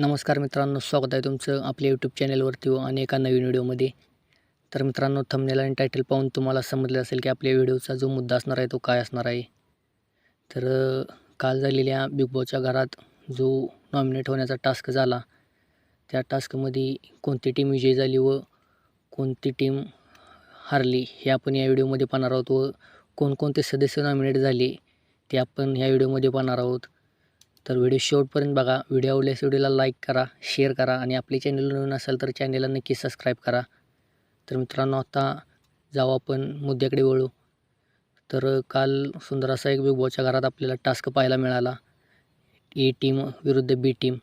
नमस्कार मित्रांनो स्वागत आहे तुमचं आपल्या यूट्यूब चॅनलवरती व आणि एका नवीन व्हिडिओमध्ये. तर मित्रांनो थंबनेल आणि टायटल पाहून तुम्हाला समजलं असेल की आपल्या व्हिडिओचा जो मुद्दा असणार आहे तो काय असणार आहे. तर काल झालेल्या बिग बॉसच्या घरात जो नॉमिनेट होण्याचा टास्क झाला त्या टास्कमध्ये कोणती टीम विजयी झाली व कोणती टीम हारली हे आपण या व्हिडिओमध्ये पाहणार आहोत व कोणकोणते सदस्य नॉमिनेट झाले ते आपण ह्या व्हिडिओमध्ये पाहणार आहोत. तर व्हिडिओ शेवटपर्यंत बघा. व्हिडिओ आवडल्यास व्हिडिओला लाईक करा शेअर करा आणि आपले चॅनल नवीन असेल तर चॅनलला नक्की सबस्क्राईब करा. तर मित्रांनो आता जाऊ आपण मुद्द्याकडे वळू. तर काल सुंदर असा एक बिग बॉसच्या घरात आपल्याला टास्क पाहायला मिळाला. ए टीम विरुद्ध बी टीम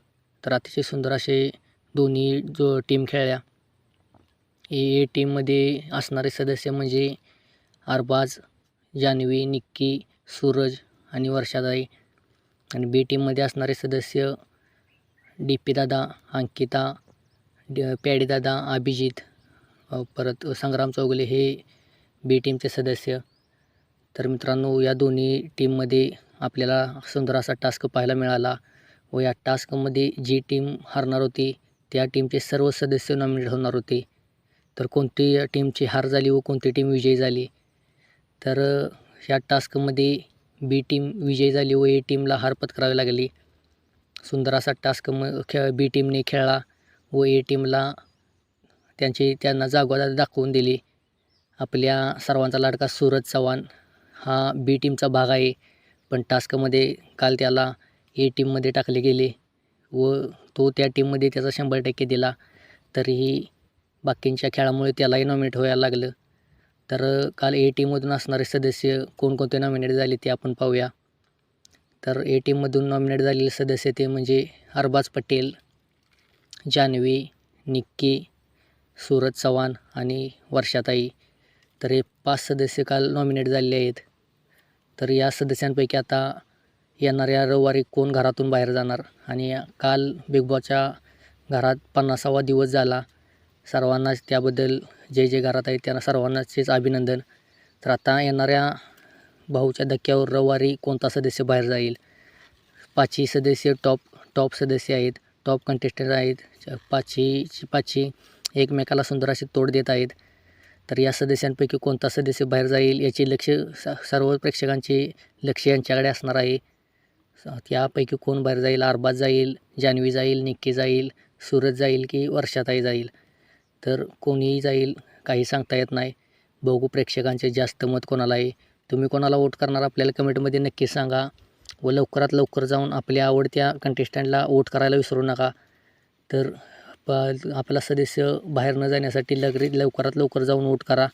तर अतिशय सुंदर असे दोन्ही जो टीम खेळल्या. ए ए टीममध्ये असणारे सदस्य म्हणजे अरबाज जान्हवी निक्की सूरज आणि वर्षादाई आणि बी टीममध्ये असणारे सदस्य डी पी दादा अंकिता ड प्याडीदादा अभिजित परत संग्राम चौगले हे बी टीमचे सदस्य. तर मित्रांनो या दोन्ही टीममध्ये आपल्याला सुंदर असा टास्क पाहायला मिळाला व या टास्कमध्ये जी टीम हारणार होती त्या टीमचे सर्व सदस्य नॉमिनेट होणार होते. तर कोणती टीमची हार झाली व कोणती टीम विजयी झाली? तर ह्या टास्कमध्ये बी टीम विजयी झाली व ए टीमला हार पत्करावी लागली. सुंदर असा टास्क म खेळ बी टीमने खेळला व ए टीमला त्यांची त्यांना जागोदा दाखवून दिली. आपल्या सर्वांचा लाडका सूरज चव्हाण हा बी टीमचा भाग आहे पण टास्कमध्ये काल त्याला ए टीममध्ये टाकले गेले व तो त्या टीममध्ये त्याचा शंभर टक्के दिला. तरीही बाकींच्या खेळामुळे त्यालाही नॉमिनेट व्हायला लागलं. तर काल ए टीममधून असणारे सदस्य कोणकोणते नॉमिनेट झाले ते आपण पाहूया. तर ए टीममधून नॉमिनेट झालेले सदस्य ते म्हणजे अरबाज पटेल जान्हवी निक्की सूरज चव्हाण आणि वर्षाताई. तर हे पाच सदस्य काल नॉमिनेट झालेले आहेत. तर या सदस्यांपैकी आता येणाऱ्या रविवारी कोण घरातून बाहेर जाणार? आणि काल बिग बॉसच्या घरात पन्नासावा दिवस झाला. सर्वांनाच त्याबद्दल जे जे घरात आहेत त्यांना सर्वांनाचेच अभिनंदन. तर आता येणाऱ्या भाऊच्या धक्क्यावर रविवारी कोणता सदस्य बाहेर जाईल? पाचही सदस्य टॉप टॉप सदस्य आहेत. टॉप कंटेस्टंट आहेत. पाचही पाचही एकमेकाला सुंदर अशी तोड देत आहेत. तर या सदस्यांपैकी कोणता सदस्य बाहेर जाईल याचे लक्ष स सर्व प्रेक्षकांचे लक्ष यांच्याकडे असणार आहे. त्यापैकी कोण बाहेर जाईल? अरबाज जाईल जान्हवी जाईल निक्की जाईल सूरज जाईल की वर्षाताई जाईल? तर कोणीही जाईल काही सांगता येत नाही. बघू प्रेक्षकांचे जास्त मत कोणाला आहे तुम्ही कोणाला वोट करणार आपल्याला कमेंटमध्ये नक्की सांगा. व लवकरात लवकर जाऊन आपल्या आवडत्या कंटेस्टंटला वोट करायला विसरू नका. तर प आपला सदस्य बाहेर न जाण्यासाठी लगरी लवकरात लवकर जाऊन वोट करा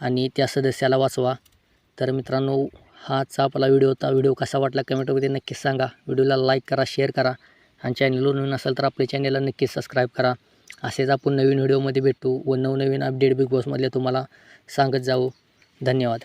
आणि त्या सदस्याला वाचवा. तर मित्रांनो हाचा आपला व्हिडिओ होता. व्हिडिओ कसा वाटला कमेंटमध्ये नक्कीच सांगा. व्हिडिओला लाईक करा शेअर करा. आणि चॅनलवर नवीन असेल तर आपल्या चॅनलला नक्कीच सबस्क्राईब करा. असेच आपण नवीन व्हिडिओमध्ये भेटू व नवनवीन अपडेट बिग बॉसमधले तुम्हाला सांगत जाऊ. धन्यवाद.